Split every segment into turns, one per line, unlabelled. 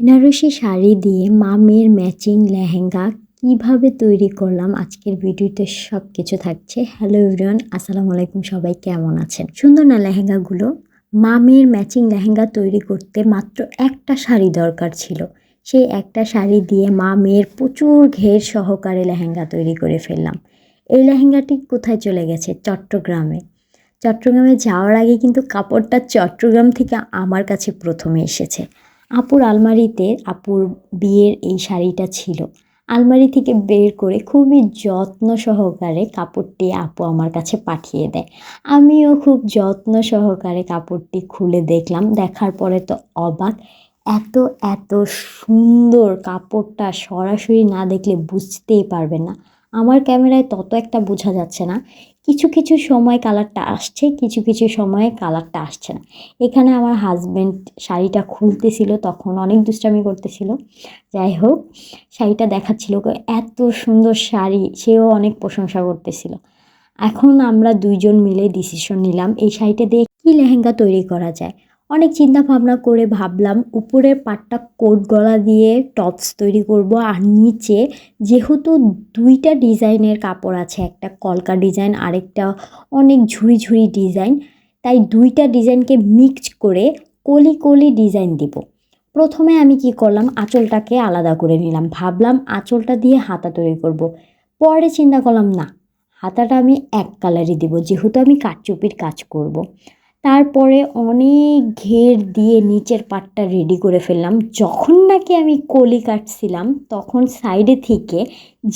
বেনারসি শাড়ি দিয়ে মামের ম্যাচিং লেহেঙ্গা কীভাবে তৈরি করলাম আজকের ভিডিওতে সব কিছু থাকছে। হ্যালো এভরিওয়ান আসসালামু আলাইকুম, সবাই কেমন আছেন? সুন্দর না লেহেঙ্গাগুলো? মামের ম্যাচিং লেহেঙ্গা তৈরি করতে মাত্র একটা শাড়ি দরকার ছিল। সেই একটা শাড়ি দিয়ে মা মেয়ের প্রচুর ঘের সহকারে লেহেঙ্গা তৈরি করে ফেললাম। এই লেহেঙ্গাটি কোথায় চলে গেছে? চট্টগ্রামে। চট্টগ্রামে যাওয়ার আগে কিন্তু কাপড়টা চট্টগ্রাম থেকে আমার কাছে প্রথমে এসেছে। আপুর আলমারিতে আপুর বিয়ের এই শাড়িটা ছিল। আলমারি থেকে বের করে খুবই যত্ন সহকারে কাপড়টি আপু আমার কাছে পাঠিয়ে দেয়। আমিও খুব যত্ন সহকারে কাপড়টি খুলে দেখলাম। দেখার পরে তো অবাক। এত এত সুন্দর কাপড়টা সরাসরি না দেখলে বুঝতেই পারবে না। আমার ক্যামেরায় তত একটা বোঝা যাচ্ছে না। কিছু কিছু সময় কালারটা আসছে, কিছু কিছু সময়ে কালারটা আসছে না। এখানে আমার হাজব্যান্ড শাড়িটা খুলতেছিল, তখন অনেক দুষ্টামি করতেছিল। যাই হোক, শাড়িটা দেখাচ্ছিল এত সুন্দর শাড়ি, সেও অনেক প্রশংসা করতেছিল। এখন আমরা দুইজন মিলে ডিসিশন নিলাম, এই শাড়িটা দিয়ে কী লেহেঙ্গা তৈরি করা যায়? অনেক চিন্তা ভাবনা করে ভাবলাম, উপরের পাটটা কোট গলা দিয়ে টপস তৈরি করব আর নিচে যেহেতু দুইটা ডিজাইনের কাপড় আছে, একটা কলকা ডিজাইন আরেকটা অনেক ঝুড়ি ঝুড়ি ডিজাইন, তাই দুইটা ডিজাইনকে মিক্স করে কলি কলি ডিজাইন দিব প্রথমে আমি কি করলাম, আঁচলটাকে আলাদা করে নিলাম ভাবলাম আঁচলটা দিয়ে হাতা তৈরি করব। পরে চিন্তা করলাম, না, হাতাটা আমি এক কালারই দিব, যেহেতু আমি কাঠচুপির কাজ করব। তারপরে অনেক ঘের দিয়ে নিচের পাটটা রেডি করে ফেললাম। যখন নাকি আমি কলি কাটছিলাম, তখন সাইডে থেকে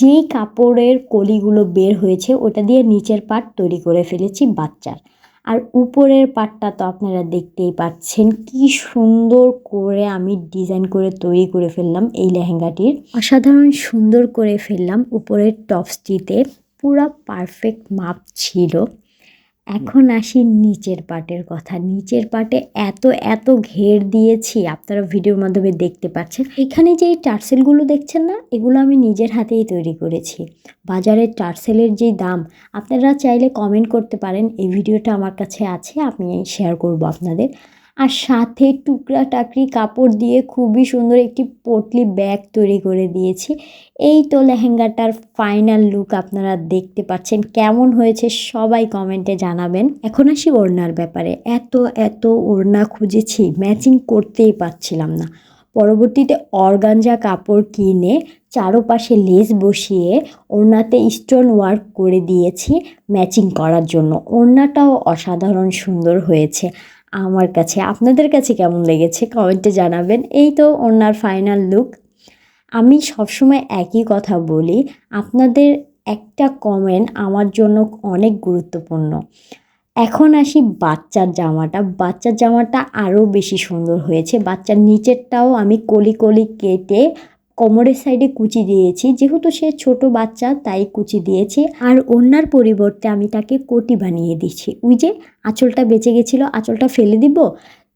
যেই কাপড়ের কলিগুলো বের হয়েছে, ওটা দিয়ে নিচের পাট তৈরি করে ফেলেছি বাচ্চার। আর উপরের পাটটা তো আপনারা দেখতেই পাচ্ছেন, কি সুন্দর করে আমি ডিজাইন করে তৈরি করে ফেললাম এই লেহেঙ্গাটির। অসাধারণ সুন্দর করে ফেললাম, উপরের টপসটিতে পুরা পারফেক্ট মাপ ছিল। এখন আসি নিচের পাটের কথা। নিচের পাটে এত এত ঘের দিয়েছি, আপনারা ভিডিওর মাধ্যমে দেখতে পাচ্ছেন। এখানে যে টার্সেলগুলো দেখছেন না, এগুলো আমি নিজের হাতেই তৈরি করেছি। বাজারের টার্সেলের যে দাম, আপনারা চাইলে কমেন্ট করতে পারেন, এই ভিডিওটা আমার কাছে আছে, আমি শেয়ার করব আপনাদের। আর সাথে টুকরা টাকরি কাপড় দিয়ে খুবই সুন্দর একটি পটলি ব্যাগ তৈরি করে দিয়েছি। এই তো লেহেঙ্গাটার ফাইনাল লুক আপনারা দেখতে পাচ্ছেন। কেমন হয়েছে সবাই কমেন্টে জানাবেন। এখন আসি ওড়নার ব্যাপারে। এত এত ওড়না খুঁজেছি ম্যাচিং করতেই পারছিলাম না। পরবর্তীতে অর্গানজা কাপড় কিনে চারোপাশে লেস বসিয়ে ওড়নাতে স্টোন ওয়ার্ক করে দিয়েছি ম্যাচিং করার জন্য। ওড়নাটাও অসাধারণ সুন্দর হয়েছে। আমার কাছে, আপনাদের কাছে কেমন লেগেছে কমেন্টে জানাবেন। এই তো ওনার ফাইনাল লুক আমি সবসময় একই কথা বলি, আপনাদের একটা কমেন্ট আমার জন্য অনেক গুরুত্বপূর্ণ। এখন আসি বাচ্চার জামাটা। বাচ্চার জামাটা আরও বেশি সুন্দর হয়েছে। বাচ্চার নিচেরটাও আমি কলি কলি কেটে কোমরের সাইডে কুচি দিয়েছি। যেহেতু সে ছোট বাচ্চা, তাই কুচি দিয়েছি। আর অন্যার পরিবর্তে আমি তাকে কোটি বানিয়ে দিচ্ছি ওই যে আঁচলটা বেঁচে গেছিল, আঁচলটা ফেলে দিব?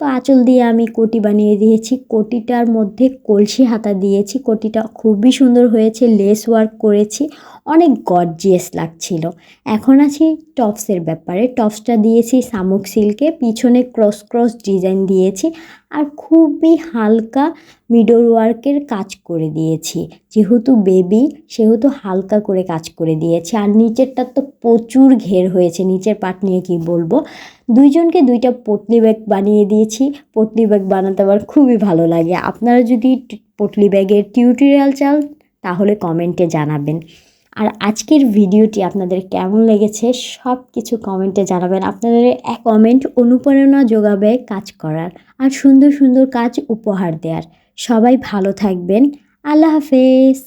তো আঁচল দিয়ে আমি কোটি বানিয়ে দিয়েছি। কোটিটার মধ্যে কলসি হাতা দিয়েছি। কোটিটা খুবই সুন্দর হয়েছে লেস ওয়ার্ক করেছি। অনেক গর্জিয়াস লাগছিল। এখন আছি টপসের ব্যাপারে। টপসটা দিয়েছি শামুক সিল্কে পিছনে ক্রস ক্রস ডিজাইন দিয়েছি আর খুবই হালকা মিডল ওয়ার্কের কাজ করে দিয়েছি। যেহেতু বেবি সেহেতু হালকা করে কাজ করে দিয়েছি। আর নিচেরটা তো প্রচুর ঘের হয়েছে। নিচের পাট নিয়ে কি বলব? দুইজনকে দুইটা পটলি ব্যাগ বানিয়ে দিয়েছি। পটলি ব্যাগ বানাতে আমার খুবই ভালো লাগে। আপনারা যদি পটলি ব্যাগের টিউটোরিয়াল চান, তাহলে কমেন্টে জানাবেন। আর আজকের ভিডিওটি আপনাদের কেমন লেগেছে সব কিছু কমেন্টে জানাবেন। আপনাদের এক কমেন্ট অনুপ্রেরণা যোগাবে কাজ করার আর সুন্দর সুন্দর কাজ উপহার দেওয়ার সবাই ভালো থাকবেন। আল্লাহ হাফেজ।